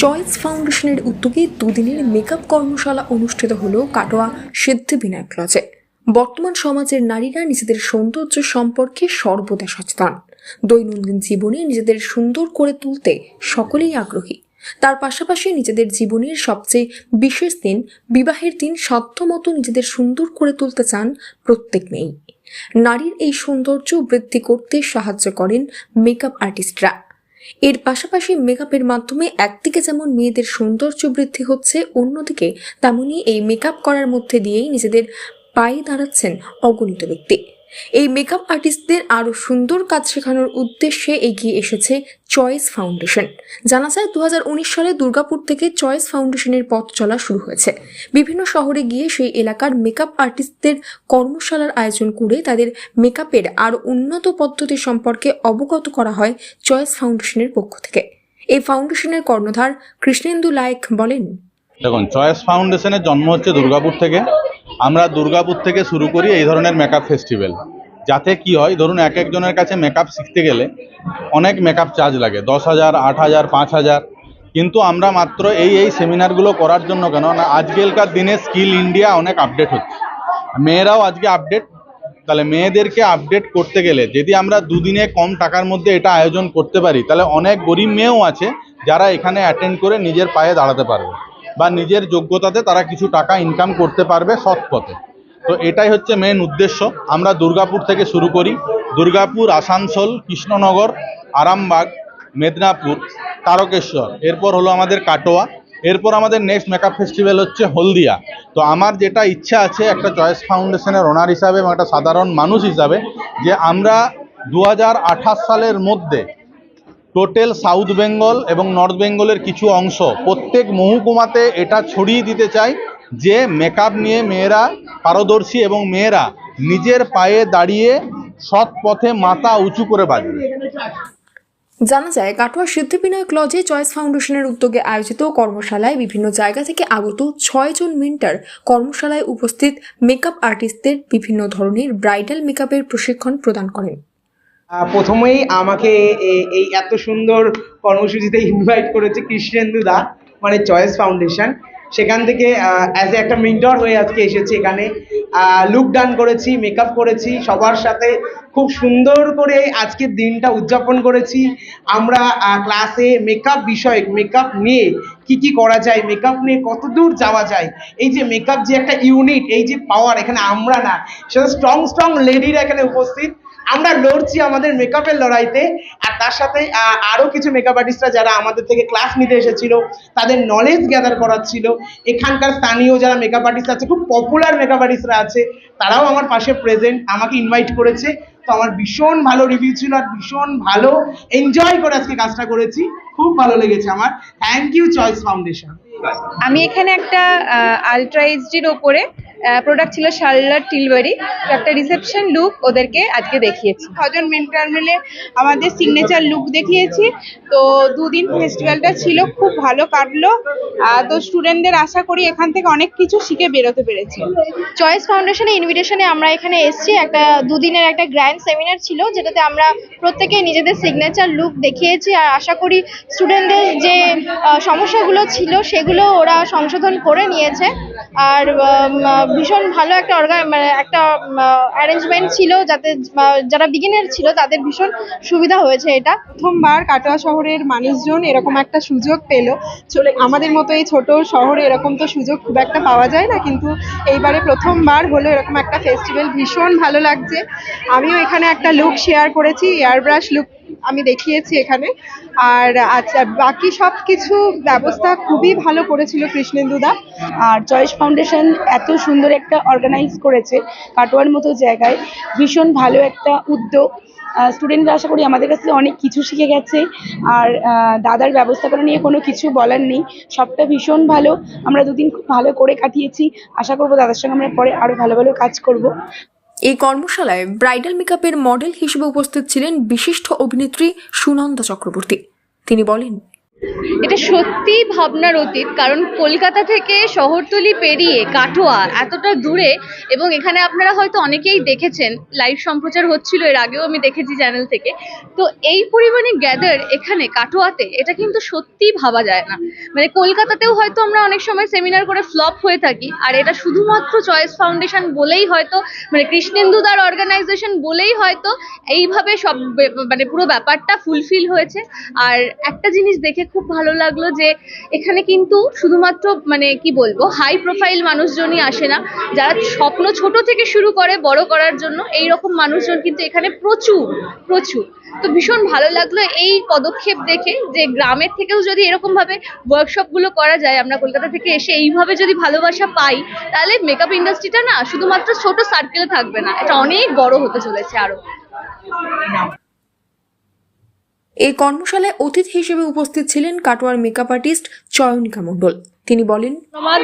Choice ফাউন্ডেশনের উদ্যোগে দুদিনের মেকআপ কর্মশালা অনুষ্ঠিত হলো কাটোয়া সিদ্ধিবিনায়ক লজে। বর্তমান সমাজের নারীরা নিজেদের সৌন্দর্য সম্পর্কে সর্বদা সচেতন। দৈনন্দিন জীবনে নিজেদের সুন্দর করে তুলতে সকলেই আগ্রহী। তার পাশাপাশি নিজেদের জীবনের সবচেয়ে বিশেষ দিন, বিবাহের দিন সাধ্যমতো নিজেদের সুন্দর করে তুলতে চান প্রত্যেক মেয়েই। নারীর এই সৌন্দর্য বৃদ্ধি করতে সাহায্য করেন মেকআপ আর্টিস্টরা। এর পাশাপাশি মেকআপের মাধ্যমে একদিকে যেমন মেয়েদের সৌন্দর্য বৃদ্ধি হচ্ছে, অন্যদিকে তেমনই এই মেকআপ করার মধ্যে দিয়েই নিজেদের পায়ে দাঁড়াচ্ছেন অগণিত ব্যক্তি। এই মেকআপ আর্টিস্টদের আরও সুন্দর কাজ শেখানোর উদ্দেশ্যে এগিয়ে এসেছে চয়েস ফাউন্ডেশন জানা যায়, দুহাজার উনিশ সালে দুর্গাপুর থেকে চয়েস ফাউন্ডেশনের পথ চলা শুরু হয়েছে। বিভিন্ন শহরে গিয়ে সেই এলাকার মেকআপ আর্টিস্টদের কর্মশালার আয়োজন করে তাদের মেকআপের আরও উন্নত পদ্ধতি সম্পর্কে অবগত করা হয় চয়েস ফাউন্ডেশনের পক্ষ থেকে। এই ফাউন্ডেশনের কর্ণধার কৃষ্ণেন্দু লায়েক বলেন, দেখুন চয়েস ফাউন্ডেশনের জন্ম হচ্ছে দুর্গাপুর থেকে। আমরা দুর্গাপুর থেকে শুরু করি এই ধরনের মেকআপ ফেস্টিভ্যাল যাতে কি হয়, ধরুন এক একজনের কাছে মেকআপ শিখতে গেলে অনেক মেকআপ চার্জ লাগে, দশ হাজার, আট হাজার, পাঁচ হাজার। কিন্তু আমরা মাত্র এই এই সেমিনারগুলো করার জন্য কেন না, আজকালকার দিনে স্কিল ইন্ডিয়া অনেক আপডেট হচ্ছে। মেয়েরাও আজকে আপডেট তাহলে মেয়েদেরকে আপডেট করতে গেলে যদি আমরা দুদিনে কম টাকার মধ্যে এটা আয়োজন করতে পারি, তাহলে অনেক গরিব মেয়েও আছে যারা এখানে অ্যাটেন্ড করে নিজের পায়ে দাঁড়াতে পারবে। বা নিজের যোগ্যতাতে তারা কিছু টাকা ইনকাম করতে পারবে সৎ পথে। তো এটাই হচ্ছে মেন উদ্দেশ্য। আমরা দুর্গাপুর থেকে শুরু করি। দুর্গাপুর, আসানসোল, কৃষ্ণনগর, আরামবাগ, মেদিনীপুর, তারকেশ্বর। এরপর হলো আমাদের কাটোয়া। এরপর আমাদের নেক্সট মেকআপ ফেস্টিভ্যাল হচ্ছে হলদিয়া। তো আমার যেটা ইচ্ছা আছে, একটা চয়েস ফাউন্ডেশনের ওনার হিসাবে এবং একটা সাধারণ মানুষ হিসাবে, যে আমরা দু হাজার আঠাশ সালের মধ্যে টোটাল সাউথ বেঙ্গল এবং নর্থ বেঙ্গলের কিছু অংশ। প্রত্যেক মহকুমাতে এটা ছড়িয়ে দিতে চাই যে মেকআপ নিয়ে মেয়েরা, পারদর্শী এবং মেয়েরা নিজের পায়ে দাঁড়িয়ে সৎ পথে মাথা উঁচু করে বাঁচবে জানা যায় কাটোয়া সিদ্ধিবিনায়ক লজে চয়েস ফাউন্ডেশনের উদ্যোগে আয়োজিত কর্মশালায় বিভিন্ন জায়গা থেকে আগত ছয়জন মেন্টার কর্মশালায় উপস্থিত মেকআপ আর্টিস্টদের বিভিন্ন ধরনের ব্রাইডাল মেকআপের প্রশিক্ষণ প্রদান করেন। প্রথমেই আমাকে এই এত সুন্দর কর্মসূচিতে ইনভাইট করেছে কৃষ্ণেন্দু দা মানে চয়েস ফাউন্ডেশন সেখান থেকে অ্যাজ এ একটা মিন্টর হয়ে আজকে এসেছি এখানে। লুক ডান করেছি মেকআপ করেছি, সবার সাথে খুব সুন্দর করে আজকের দিনটা উদযাপন করেছি। আমরা ক্লাসে মেকআপ বিষয়ক মেকআপ নিয়ে কি কি করা যায় মেকআপ নিয়ে কত দূর যাওয়া যায়, এই যে মেকআপ যে একটা ইউনিট এই যে পাওয়ার এখানে আমরা না, সেটা স্ট্রং স্ট্রং লেডিরা এখানে উপস্থিত। আমরা লড়ছি আমাদের মেকআপের লড়াইতে। আর তার সাথে আরও কিছু মেকআপ আর্টিস্টরা যারা আমাদের থেকে ক্লাস নিতে এসেছিল, তাদের নলেজ গ্যাদার করাচ্ছিল এখানকার স্থানীয় যারা মেকআপ আর্টিস্ট আছে, খুব পপুলার মেকআপ আর্টিস্টরা আছে, তারাও আমার পাশে প্রেজেন্ট আমাকে ইনভাইট করেছে। তো আমার ভীষণ ভালো রিভিউ ছিল আর ভীষণ ভালো এনজয় করে আজকে কাজটা করেছি। খুব ভালো লেগেছে আমার। থ্যাংক ইউ চয়েস ফাউন্ডেশন আমি এখানে একটা আলট্রা এইচডির ওপরে প্রোডাক্ট ছিল শার্লার টিলবারি। তো একটা রিসেপশন লুক ওদেরকে আজকে দেখিয়েছি। ছজন মেন্টার মিলে আমাদের সিগনেচার লুক দেখিয়েছি। তো দুদিন ফেস্টিভ্যালটা ছিল, খুব ভালো কাটলো। তো স্টুডেন্টদের আশা করি এখান থেকে অনেক কিছু শিখে বেরোতে পেরেছি। চয়েস ফাউন্ডেশনের ইনভিটেশনে আমরা এখানে এসেছি। একটা দুদিনের একটা গ্র্যান্ড সেমিনার ছিল, যেটাতে আমরা প্রত্যেকে নিজেদের সিগনেচার লুক দেখিয়েছি। আর আশা করি স্টুডেন্টদের যে সমস্যাগুলো ছিল, সেগুলো ওরা সংশোধন করে নিয়েছে। আর ভীষণ ভালো একটা অর্গা মানে একটা অ্যারেঞ্জমেন্ট ছিল যাতে যারা বিগিনার ছিল তাদের ভীষণ সুবিধা হয়েছে এটা। প্রথমবার কাটোয়া শহরের মানুষজন এরকম একটা সুযোগ পেল। চলে, আমাদের মতো এই ছোট শহরে এরকম তো সুযোগ খুব একটা পাওয়া যায় না, কিন্তু এইবারে প্রথমবার হলো এরকম একটা ফেস্টিভ্যাল ভীষণ ভালো লাগছে। আমিও এখানে একটা লুক শেয়ার করেছি এয়ার ব্রাশ লুক আমি দেখিয়েছি এখানে। আর আচ্ছা বাকি সব কিছু ব্যবস্থা খুবই ভালো করেছিল কৃষ্ণেন্দুদা আর চয়েস ফাউন্ডেশন এত সুন্দর একটা অর্গানাইজ করেছে কাটোয়ার মতো জায়গায়। ভীষণ ভালো একটা উদ্যোগ। স্টুডেন্টরা আশা করি আমাদের কাছ অনেক কিছু শিখে গেছে। আর দাদার ব্যবস্থাপনা নিয়ে কোনো কিছু বলার নেই। সবটা ভীষণ ভালো। আমরা দুদিন খুব ভালো করে কাটিয়েছি। আশা করব দাদার সঙ্গে আমরা পরে আরও ভালো ভালো কাজ করব। এই কর্মশালায় ব্রাইডাল মেকআপের মডেল হিসেবে উপস্থিত ছিলেন বিশিষ্ট অভিনেত্রী সুনন্দা চক্রবর্তী। তিনি বলেন এটা সত্যিই ভাবনার অতীত, কারণ কলকাতা থেকে শহরতলি পেরিয়ে কাটোয়া এতটা দূরে এবং এখানে আপনারা হয়তো অনেকেই দেখেছেন লাইভ সম্প্রচার হচ্ছিল, এর আগেও আমি দেখেছি চ্যানেল থেকে। তো এই পরিমাণে গ্যাদার এখানে কাটোয়াতে, এটা কিন্তু সত্যিই ভাবা যায় না। মানে কলকাতাতেও হয়তো আমরা অনেক সময় সেমিনার করে ফ্লপ হয়ে থাকি, আর এটা শুধুমাত্র চয়েস ফাউন্ডেশন বলেই হয়তো মানে কৃষ্ণেন্দুদার অর্গানাইজেশন বলেই হয়তো এইভাবে সব মানে পুরো ব্যাপারটা ফুলফিল হয়েছে। আর একটা জিনিস দেখে খুব ভালো লাগল যে এখানে কিন্তু শুধুমাত্র মানে কি বলব হাই প্রোফাইল মানুষজনই আসে না। যারা স্বপ্ন ছোট থেকে শুরু করে বড় করার জন্য এই রকম মানুষজন কিন্তু এখানে প্রচুর প্রচুর। তো ভীষণ ভালো লাগল এই পদক্ষেপ দেখে যে গ্রামের থেকেও যদি এরকম ভাবে ওয়ার্কশপগুলো করা যায়, আমরা কলকাতা থেকে এসে এইভাবে যদি ভালোবাসা পাই, তাহলে মেকআপ ইন্ডাস্ট্রিটা না শুধুমাত্র ছোট সার্কেলে থাকবে না, এটা অনেক বড় হতে চলেছে আরও। এই কর্মশালায় অতিথি হিসেবে উপস্থিত ছিলেন কাটোয়ার মেকআপ আর্টিস্ট চয়নিকা মণ্ডল। তিনি বলেন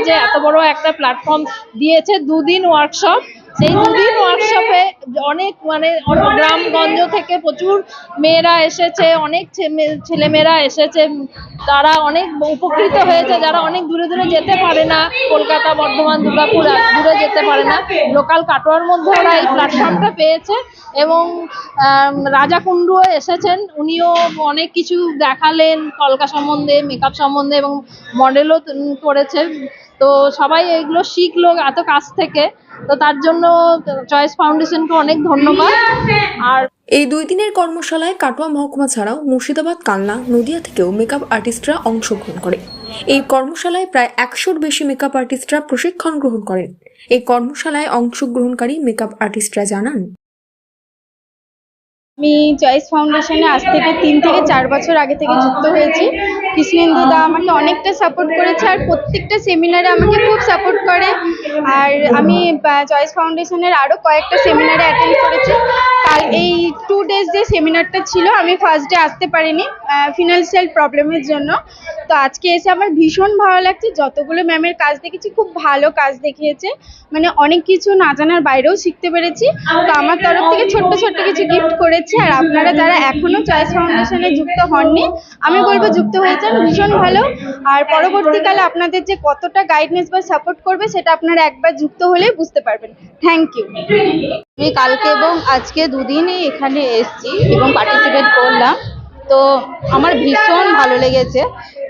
যে এত বড় একটা প্ল্যাটফর্ম দিয়েছে, দুদিন ওয়ার্কশপ সেই দুদিন ওয়ার্কশপে অনেক মানে গ্রামগঞ্জ থেকে প্রচুর মেয়েরা এসেছে, অনেক ছেলেমেয়েরা এসেছে, তারা অনেক উপকৃত হয়েছে, যারা অনেক দূরে দূরে যেতে পারে না, কলকাতা, বর্ধমান, দুর্গাপুর দূরে যেতে পারে না। লোকাল কাটোয়ার মধ্যে ওরা এই প্ল্যাটফর্মটা পেয়েছে এবং রাজা কুণ্ডুও এসেছেন, উনিও অনেক কিছু দেখালেন, কলকা সম্বন্ধে মেকআপ সম্বন্ধে এবং মডেলও করেছেন। তো সবাই এগুলো শিখলো এত কাছ থেকে। তো তার জন্য চয়েস ফাউন্ডেশনকে অনেক ধন্যবাদ। আর এই দুই দিনের কর্মশালায় কাটোয়া মহকুমা ছাড়াও মুর্শিদাবাদ, কালনা, নদিয়া থেকেও মেকআপ আর্টিস্টরা অংশগ্রহণ করে। এই কর্মশালায় প্রায় একশোর বেশি মেকআপ আর্টিস্টরা প্রশিক্ষণ গ্রহণ করেন। এই কর্মশালায় অংশগ্রহণকারী মেকআপ আর্টিস্টরা জানান আমি চয়েস ফাউন্ডেশনে আজ থেকে তিন থেকে চার বছর আগে থেকে যুক্ত হয়েছি। কৃষ্ণেন্দু দা আমাকে অনেকটা সাপোর্ট করেছে আর প্রত্যেকটা সেমিনারে আমাকে খুব সাপোর্ট করে। আর আমি চয়েস ফাউন্ডেশনের আরও কয়েকটা সেমিনারে অ্যাটেন্ড করেছি। কাল এই টু ডেজ যে সেমিনারটা ছিল, আমি ফার্স্ট ডে আসতে পারিনি ফিনান্সিয়াল প্রবলেমের জন্য। তো আজকে এসে আমার ভীষণ ভালো লাগছে। যতগুলো ম্যামের কাজ দেখেছি, খুব ভালো কাজ দেখিয়েছে। মানে অনেক কিছু না জানার বাইরেও শিখতে পেরেছি। তো আমার তরফ থেকে ছোট্ট ছোট্ট কিছু গিফট করেছি। আর আপনারা যারা এখনও চয়েস ফাউন্ডেশনে যুক্ত হননি, আমি বলব যুক্ত হয়েছেন ভীষণ ভালো। আর পরবর্তীকালে আপনাদের যে কতটা গাইডনেস বা সাপোর্ট করবে, সেটা আপনারা একবার যুক্ত হলে বুঝতে পারবেন। থ্যাংক ইউ আমি কালকে এবং আজকে দুদিনই এখানে এসেছি এবং পার্টিসিপেট করলাম। তো আমার ভীষণ ভালো লেগেছে।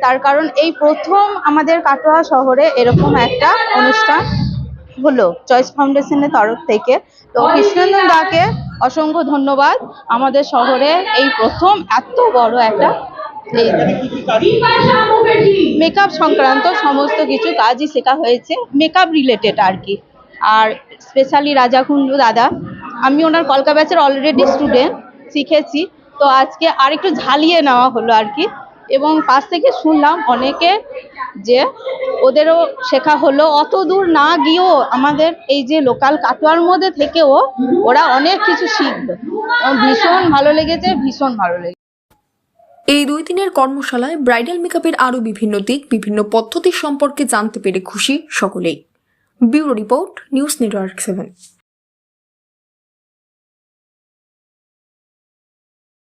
তার কারণ এই প্রথম আমাদের কাটোয়া শহরে এরকম একটা অনুষ্ঠান হলো চয়েস ফাউন্ডেশনের তরফ থেকে। তো কৃষ্ণনন্দন দাকে অসংখ্য ধন্যবাদ। আমাদের শহরে এই প্রথম এত বড় একটা মেকআপ সংক্রান্ত সমস্ত কিছু কাজই শেখা হয়েছে মেকআপ রিলেটেড আর কি। আর স্পেশালি রাজা কুণ্ডু দাদা আমি ওনার কলকা ব্যাচের অলরেডি স্টুডেন্ট শিখেছি। তো আজকে আর একটু ঝালিয়ে নেওয়া হলো আর কি। এবং পাশ থেকে শুনলাম অনেকে যে ওদেরও শেখা হলো। অত দূর না গিয়েও আমাদের এই যে লোকাল কাটোয়ার মধ্যে থেকেও ওরা অনেক কিছু শিখলো। এবং ভীষণ ভালো লেগেছে, ভীষণ ভালো লেগেছে। এই দুই দিনের কর্মশালায় ব্রাইডাল মেকআপের আরও বিভিন্ন দিক, বিভিন্ন পদ্ধতি সম্পর্কে জানতে পেরে খুশি সকলেই। Bureau report, news network seven.